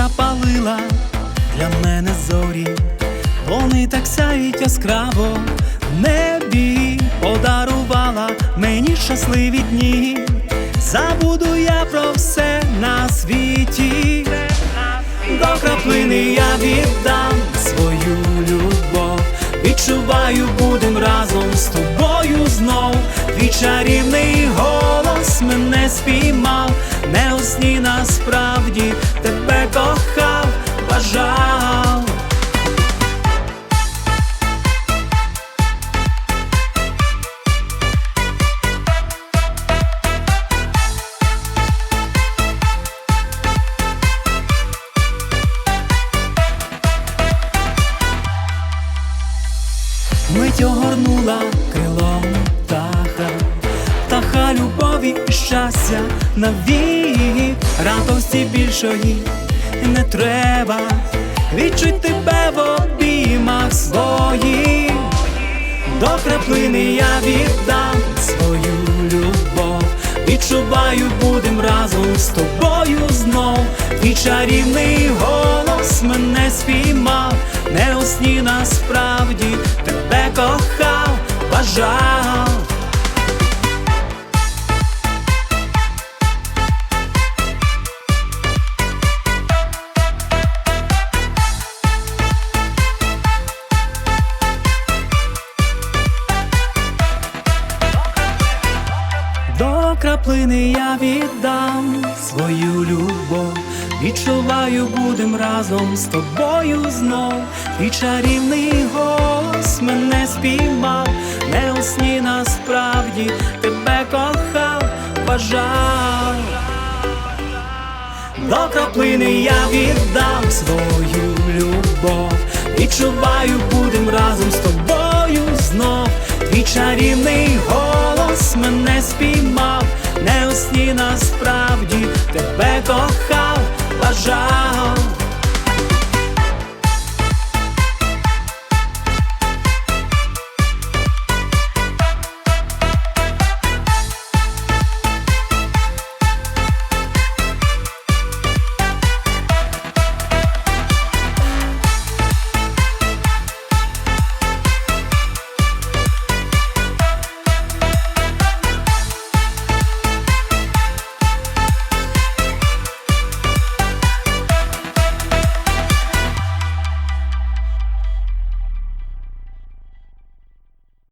запалила для мене зорі, вони так сяють яскраво небі, подарувала мені щасливі дні. Забуду я про все на світі. До краплини я віддам свою любов. Відчуваю, будем разом з тобою знов. Твій чарівний голос мене спіймав, не у сні насправді Мить огорнула крилом птаха, птаха любові і щастя навік, радості більшої не треба, відчуй тебе в обіймах своїх, до краплини я віддам свою любов, відчуваю, будем разом з тобою знов, твій чарівний голос мене спіймав, не у сні насправді тебе кохав, бажав. До краплини я віддам свою любов, відчуваю, будем разом з тобою знов. Твій чарівний голос мене спіймав, не у сні насправді тебе кохав, бажав. До краплини я віддам свою любов, відчуваю, будем разом з тобою знов. Твій чарівний голос мене спіймав, не у сні насправді тебе кохав, бажав.